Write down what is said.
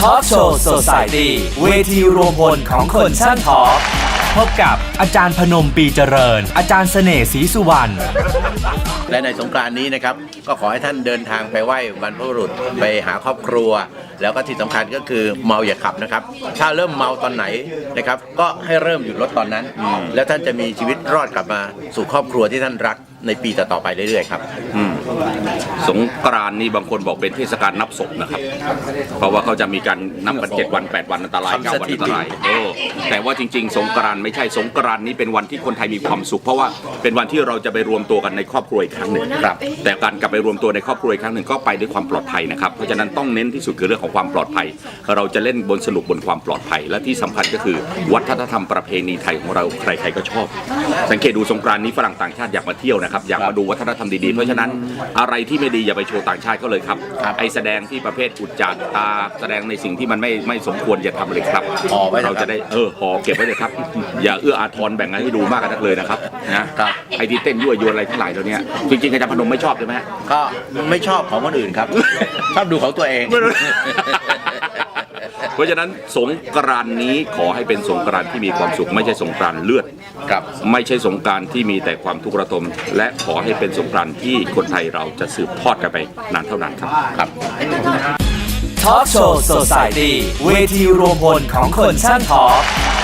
Talk Show Society เวทีรวมพลของคนช่างทอล์กพบกับอาจารย์พนมปีเจริญ อาจารย์เสน่ห์ศรีสุวรรณและในสงกรานต์นี้นะครับ ก็ขอให้ท่านเดินทางไปไหว้บรรพบุรุษไปหาครอบครัว แล้วก็ที่สำคัญก็คือเมาอย่าขับนะครับ ถ้าเริ่มเมาตอนไหนนะครับ ก็ให้เริ่มหยุดรถตอนนั้น แล้วท่านจะมีชีวิตรอดกลับมาสู่ครอบครัวที่ท่านรัก ในปีต่อๆไปเรื่อยๆครับสงกรานต์นี่บางคนบอกเป็นเทศกาลนับศพนะครับ เพราะว่าเขาจะมีการนับกัน7วัน8วันอันตรายทำ9สวันถิอันติตรายเออแต่ว่าจริง ๆ สงกรานต์ไม่ใช่สงกรานต์นี้เป็นวันที่คนไทยมีความสุข เพราะว่าเป็นวันที่เราจะไปรวมตัวกันในครอบครัวอีกครั้งหนึ่งครับ แต่การกลับไปรวมตัวในครอบครัวอีกครั้งหนึ่งก็ไปด้วยความปลอดภัยนะครับเพราะฉะนั้นต้องเน้นที่สุดคือเรื่องของความปลอดภัย เราจะเล่นบนสนุกบนความปลอดภัย และที่สำคัญก็คือ วัฒนธรรมประเพณีไทยของเราใครๆก็ชอบ สังเกตดูสงกรานต์นี้ฝรั่งต่างชาติอยากมาเที่ยวนะครับอยากมาดูวัฒนธรรมดีๆ เพราะฉะนั้นอะไรที่ไม่ดีอย่าไปโชว์ต่างชาติเขาเลยครับครับไอแสดงที่ประเภทอุจจาตาแสดงในสิ่งที่มันไม่ไม่สมควรอย่าทำเลยครับห่อไว้นะครับ เราจะได้เออห่อเก็บไว้เลยครับ อย่าเอื้ออาทรแบ่งให้ดูมากกันนักเลยนะครับนะครับไอที่เต้นยั่วยวนอะไรทั้งหลายเหล่านี้จริงๆอาจารย์พนมไม่ชอบใช่ไหมฮะ ก็ไม่ชอบของคนอื่นครับ ชอบดูของตัวเอง เพราะฉะนั้นสงกรานต์นี้ขอให้เป็นสงกรานต์ที่มีความสุข ไม่ใช่สงกรานต์เลือด ครับ ไม่ใช่สงกรานต์ที่มีแต่ความทุกข์ระทม และขอให้เป็นสงกรานต์ที่คนไทยเราจะสืบทอดกันไปนานเท่านานครับครับ Talk Show Society เวทีรวมพลของคนช่างทอล์ก